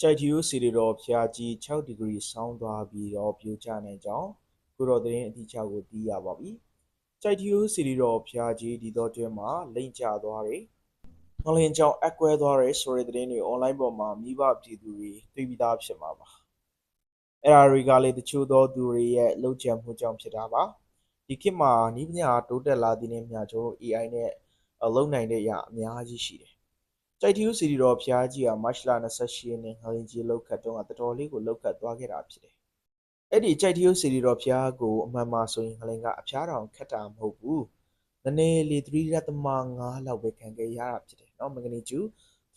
ကြိုက်ထီယိုစီရီတော်ဖျားကြီး6ဒီဂရီဆောင်းသွားပြီးတော့ပြိုကျနိုင်ကြောင်းကိုတော်သတင်းအတိအကျကိုသိရပါပြီ။ကြိုက်ထီယိုစီရီတော်ဖျားကြီးဒီတော့တွင်မှာလိမ့်ကျသွားတယ်။ငလင်ကြောင်အကွဲသွားတယ်ဆိုတဲ့သတင်းတွေ online ပေါ်မှာမိဘပြည်သူတွေသိပြီးသားဖြစ်မှာပါ။အဲ့ဒါတွေကလေတချို့သောသူတွေရဲ့လှုပ်ကြံမှုကြောင့်ဖြစ်တာပါ။ဒီခေတ်မှာနီးပညာတိုးတက်လာတဲ့နေ့မျှကျွန်တော် AI နဲ့လုံနိုင်တဲ့အရာအများကြီးရှိတယ်။ ကြိုက်ထီးဦးစီရီတော်ဖျားကြီးကမတ်လ28ရက်နေ့ငလင်ကြီးလောက်ခတ်တုန်းကတော်တော်လေးကိုလောက်ခတ်သွားခဲ့တာဖြစ်တယ်။အဲ့ဒီကြိုက်ထီးဦးစီရီတော်ဖျားကိုအမှန်မှာဆိုရင်ငလင်ကအဖျားတောင်ခတ်တာမဟုတ်ဘူး။နည်းနည်းလေး3.5လောက်ပဲခံခဲ့ရတာဖြစ်တယ်နော်မဂနီကျူ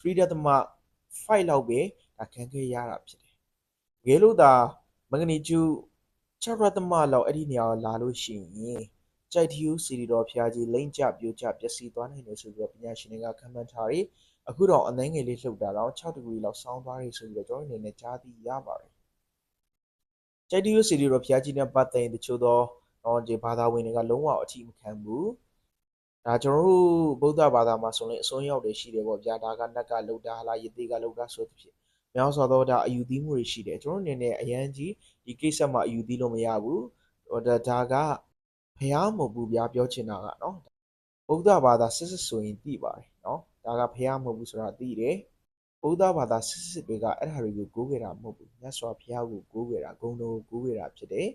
3.5လောက်ပဲဒါခံခဲ့ရတာဖြစ်တယ်။တကယ်လို့သာမဂနီကျူ6.5လောက်အဲ့ဒီနေရာကိုလာလို့ရှိရင် ကြိုက်ထီးဦးစီရီတော်ဖျားကြီးလိမ့်ကျပြိုကျပျက်စီးသွားနိုင်တယ်ဆိုပြီးတော့ပညာရှင်တွေကခန့်မှန်းထားတယ်။အခုတော့အနှဲငယ်လေးလှုပ်တာတော့6ဒီဂရီလောက်ဆောင်းသွားပြီဆိုပြီးတော့ကျွန်တော်အနေနဲ့ကြားသိရပါတယ်။ကြိုက်တီယိုစီရီရောဖျားကြီးနဲ့ပတ်သက်ရင်တချို့သောတော့ဒီဘာသာဝင်တွေကလုံးဝအထီးမခံဘူး။ဒါကျွန်တော်တို့ဗုဒ္ဓဘာသာမှာဆိုရင်အစွန်းရောက်တွေရှိတယ်ပေါ့ဗျာဒါကနတ်ကလှုပ်တာလားယတိကလှုပ်တာဆိုသဖြင့်များစွာသောဒါအယူသီးမှုတွေရှိတယ်ကျွန်တော်အနေနဲ့အရန်ကြီးဒီကိစ္စမှာအယူသီးလို့မရဘူး။ဟိုဒါဒါက ဖျားမဟုတ်ဘူးဗျာပြောချင်တာကနော်ဗုဒ္ဓဘာသာစစ်စစ်ဆိုရင်သိပါတယ်နော်ဒါကဖះမဟုတ်ဘူးဆိုတာသိတယ်ဗုဒ္ဓဘာသာစစ်စစ်တွေကအဲ့ဒါတွေကိုကိုးခဲ့တာမဟုတ်ဘူးမြတ်စွာဘုရားကိုကိုးခဲ့တာဂုဏ်တော်ကိုကိုးခဲ့တာဖြစ်တယ်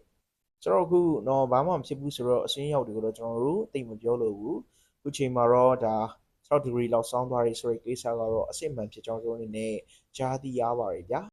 ကျွန်တော်အခုတော့ဘာမှမဖြစ်ဘူးဆိုတော့အစင်းရောက်တွေကိုတော့ကျွန်တော်တို့သိမပြောလို့ဘူးအခုချိန်မှာတော့ဒါ6 degree လောက်ဆောင်းသွားပြီဆိုတဲ့ကိစ္စကတော့အစစ်မှန်ဖြစ်ကြောင်းကျွန်တော်အနေနဲ့ကြားသိရပါတယ်ဗျာ